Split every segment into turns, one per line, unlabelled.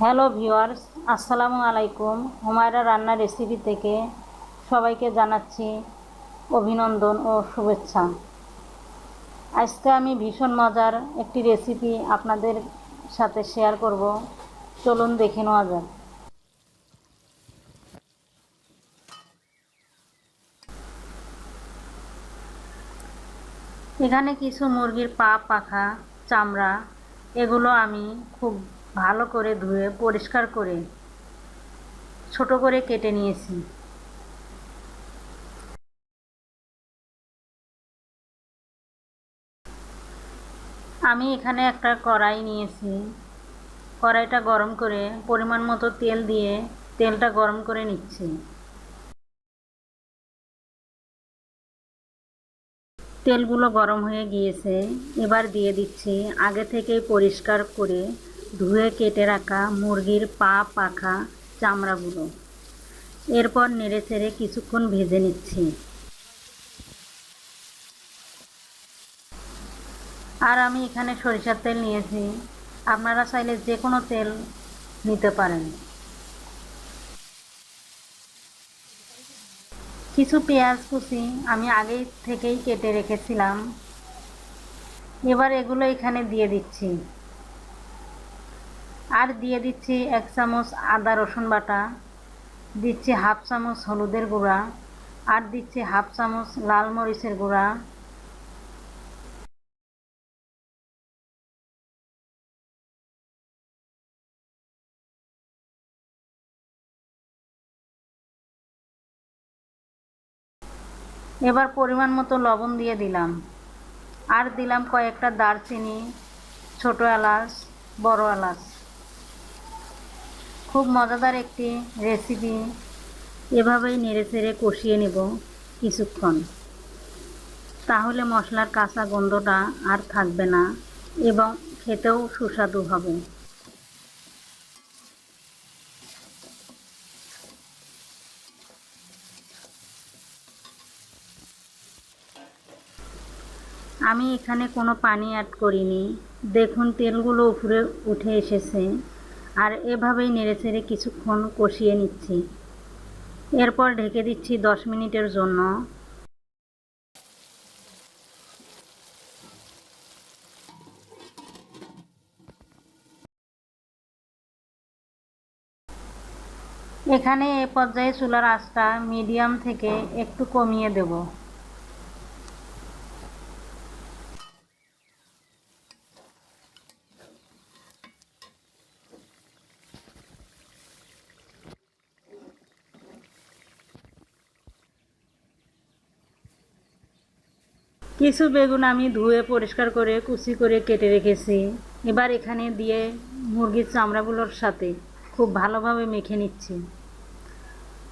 Hello viewers আসসালামু আলাইকুম। হুমায়রা রান্নার রেসিপি থেকে সবাইকে জানাচ্ছি অভিনন্দন ও শুভেচ্ছা। আজকে আমি ভীষণ মজার একটি রেসিপি আপনাদের সাথে শেয়ার করব। চলুন দেখে নেওয়া যাক। এখানে কিছু মুরগির পা, পাখা, চামড়া, এগুলো আমি খুব ভালো করে ধুয়ে পরিষ্কার করে ছোট করে কেটে নিয়েছি। আমি এখানে একটা কড়াই নিয়েছি। কড়াইটা গরম করে পরিমাণ মতো তেল দিয়ে তেলটা গরম করে নিচ্ছি। তেলগুলো গরম হয়ে গিয়েছে। এবার দিয়ে দিচ্ছি আগে থেকেই পরিষ্কার করে ধুয়ে কেটে রাখা মুরগির পা, পাখা, চামড়াগুলো। এরপর নেড়ে চেড়ে কিছুক্ষণ ভেজে নিচ্ছি। আর আমি এখানে সরিষার তেল নিয়েছি। আপনারা চাইলে যে কোনো তেল নিতে পারেন। কিছু পেঁয়াজ কুচি আমি আগে থেকেই কেটে রেখেছিলাম। এবার এগুলো এখানে দিয়ে দিচ্ছি। আর দিয়ে দিচ্ছি এক চামচ আদা রসুন বাটা, দিচ্ছি হাফ চামচ হলুদের গুঁড়া, আর দিচ্ছি হাফ চামচ লাল মরিচের গুঁড়া। এবার পরিমাণ মতো লবণ দিয়ে দিলাম। আর দিলাম কয়েকটা দারচিনি, ছোট এলাচ, বড় এলাচ। খুব মজাদার একটি রেসিপি এভাবেই নেড়ে চেড়ে কষিয়ে নেব কিছুক্ষণ। তাহলে মশলার কাঁচা গন্ধটা আর থাকবে না এবং খেতেও সুস্বাদু হবে। আমি এখানে কোনো পানি অ্যাড করিনি। দেখুন, তেলগুলো উপরে উঠে এসেছে। আর এভাবেই নেড়েচেড়ে কিছুক্ষণ কষিয়ে নিচ্ছি। এরপর ঢেকে দিচ্ছি দশ মিনিটের জন্য। এখানে এ পর্যায়ে চুলার আঁচটা মিডিয়াম থেকে একটু কমিয়ে দেব। কিছু বেগুন আমি ধুয়ে, পরিষ্কার করে, কুচি করে কেটে রেখেছি। এবার এখানে দিয়ে মুরগির চামড়াগুলোর সাথে খুব ভালোভাবে মেখে নিচ্ছি।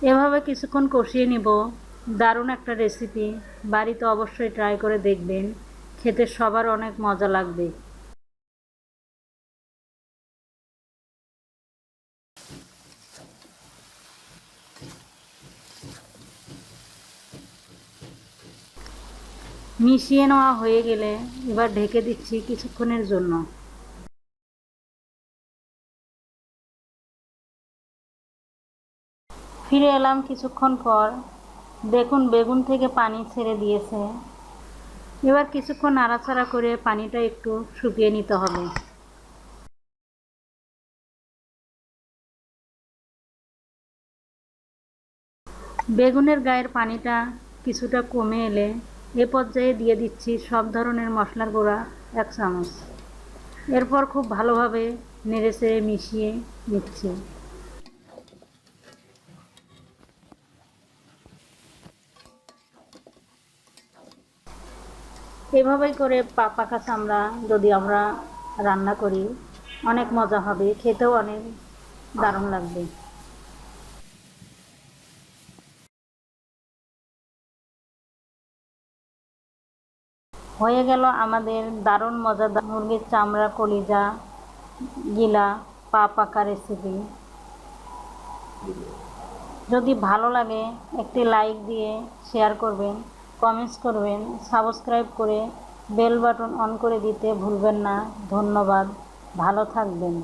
এভাবে কিছুক্ষণ কষিয়ে নিব। দারুণ একটা রেসিপি বাড়িতে অবশ্যই ট্রাই করে দেখবেন। খেতে সবার অনেক মজা লাগবে। মিশিয়ে নেওয়া হয়ে গেলে এবার ঢেকে দিচ্ছি কিছুক্ষণের জন্য। ফিরে এলাম কিছুক্ষণ পর। দেখুন, বেগুন থেকে পানি ছেড়ে দিয়েছে। এবার কিছুক্ষণ নাড়াচাড়া করে পানিটা একটু শুকিয়ে নিতে হবে। বেগুনের গায়ের পানিটা কিছুটা কমে এলে এ পর্যায়ে দিয়ে দিচ্ছি সব ধরনের মশলার গুঁড়া এক চামচ। এরপর খুব ভালোভাবে নেড়ে চেড়ে মিশিয়ে নিচ্ছি। এভাবেই করে পাকা চামড়া যদি আমরা রান্না করি, অনেক মজা হবে, খেতেও অনেক দারুণ লাগবে। হয়ে গেল আমাদের দারুণ মজাদার মুরগির চামড়া, কলিজা গিলা, পা পাকা রেসিপি যদি ভালো লাগে, একটি লাইক দিয়ে শেয়ার করবেন কমেন্টস করবেন সাবস্ক্রাইব করে বেল বাটন অন করে দিতে ভুলবেন না। ধন্যবাদ। ভালো থাকবেন।